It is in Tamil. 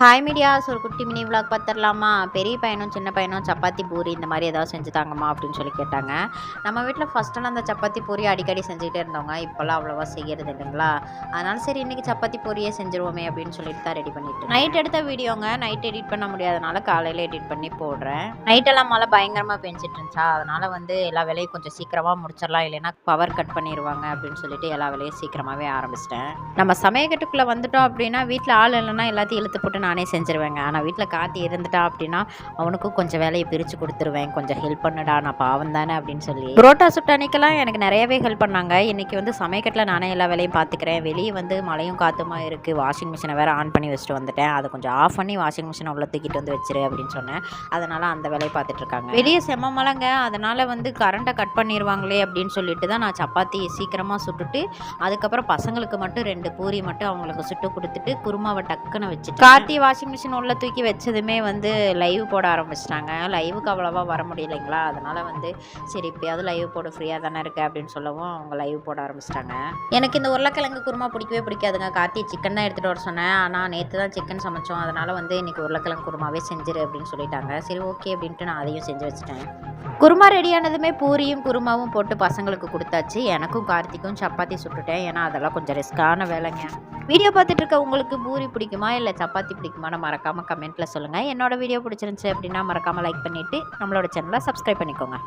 ஹாய் மீடியாஸ் ஒரு குட்டி மினி விளாக் பார்த்துடலாமா? பெரிய பையனும் சின்ன பையனும் சப்பாத்தி பூரி இந்த மாதிரி ஏதாவது செஞ்சு தாங்கம்மா அப்படின்னு சொல்லி கேட்டாங்க. நம்ம வீட்டில் ஃபஸ்ட்டெல்லாம் அந்த சப்பாத்தி பூரி அடிக்கடி செஞ்சுக்கிட்டே இருந்தவங்க. இப்போல்லாம் அவ்வளோவா செய்கிறது இல்லைங்களா? அதனால சரி இன்றைக்கி சப்பாத்தி பூரியே செஞ்சுருவோமே அப்படின்னு சொல்லிட்டு தான் ரெடி பண்ணிட்டு. நைட் எடுத்த வீடியோங்க. நைட் எடிட் பண்ண முடியாதனால காலையில் எடிட் பண்ணி போடுறேன். நைட்டெல்லாம் மழை பயங்கரமாக பெஞ்சிட்டு இருந்துச்சா? அதனால் வந்து எல்லா வேலையும் கொஞ்சம் சீக்கிரமாக முடிச்சிடலாம். இல்லைன்னா பவர் கட் பண்ணிடுவாங்க அப்படின்னு சொல்லிட்டு எல்லா வேலையும் சீக்கிரமாகவே ஆரம்பிச்சிட்டேன். நம்ம சமயக்கட்டுக்குள்ளே வந்துட்டோம் அப்படின்னா வீட்டில் ஆள் இல்லைன்னா எல்லாத்தையும் இழுத்து போட்டு நானே செஞ்சுருவேங்க. ஆனால் வீட்டில் காத்தி இருந்துட்டா அப்படின்னா அவனுக்கும் கொஞ்சம் வேலையை பிரித்து கொடுத்துருவேன். கொஞ்சம் ஹெல்ப் பண்ணுடா நான் பாவம் தானே அப்படின்னு சொல்லி. புரோட்டா சுட்ட அன்னைக்கெல்லாம் எனக்கு நிறையவே ஹெல்ப் பண்ணாங்க. இன்றைக்கி வந்து சமயக்கட்டில் நானே எல்லா வேலையும் பார்த்துக்கிறேன் வெளியே வந்து மழையும் காற்றுமா இருக்குது வாஷிங் மிஷினை வேறு ஆன் பண்ணி வச்சுட்டு வந்துட்டேன். அதை கொஞ்சம் ஆஃப் பண்ணி வாஷிங் மிஷினை உள்ள தூக்கிட்டு வந்து வச்சிரு அப்படின்னு சொன்னேன். அதனால் அந்த வேலையை பார்த்துட்டு இருக்காங்க வெளியே செம்ம மழைங்க. அதனால் வந்து கரண்ட்டை கட் பண்ணிடுவாங்களே அப்படின்னு சொல்லிட்டு தான் நான் சப்பாத்தி சீக்கிரமாக சுட்டுட்டு அதுக்கப்புறம் பசங்களுக்கு மட்டும் ரெண்டு பூரி மட்டும் அவங்களுக்கு சுட்டு கொடுத்துட்டு குருமாவை டக்குன்னு வச்சுட்டு கார்த்தி வாஷிங் மிஷின் உள்ளே தூக்கி வச்சதுமே வந்து லைவ் போட ஆரம்பிச்சிட்டாங்க. லைவுக்கு அவ்வளோவா வர முடியலைங்களா? அதனால் வந்து சரி இப்போயாவது லைவ் போட ஃப்ரீயாக தானே இருக்குது அப்படின்னு சொல்லவும் அவங்க லைவ் போட ஆரம்பிச்சிட்டாங்க. எனக்கு இந்த உருளைக்கிழங்கு குருமா பிடிக்கவே பிடிக்காதுங்க. கார்த்தி சிக்கன் தான் எடுத்துகிட்டு வர சொன்னேன். ஆனால் நேற்று தான் சிக்கன் சமைச்சோம். அதனால் வந்து இன்னைக்கு உருளைக்கிழங்கு குருமாவே செஞ்சிரு அப்படின்னு சொல்லிட்டாங்க. சரி ஓகே அப்படின்ட்டு நான் அதையும் செஞ்சு வச்சுட்டேன். குருமா ரெடியானதுமே பூரியும் குருமாவும் போட்டு பசங்களுக்கு கொடுத்தாச்சு. எனக்கும் கார்த்திக்கும் சப்பாத்தி சுட்டுட்டேன். ஏன்னா அதெல்லாம் கொஞ்சம் ரிஸ்க்கான வேலைங்க. வீடியோ பார்த்துட்டு இருக்க உங்களுக்கு பூரி பிடிக்குமா? இல்லை சப்பாத்தி பிடிக்குமான்னு மறக்காமல் கமெண்ட்டில் சொல்லுங்கள் என்னோட வீடியோ பிடிச்சிருந்துச்சு அப்படின்னா மறக்காமல் லைக் பண்ணிவிட்டு நம்மளோட சேனலை சப்ஸ்கிரைப் பண்ணிக்கோங்க.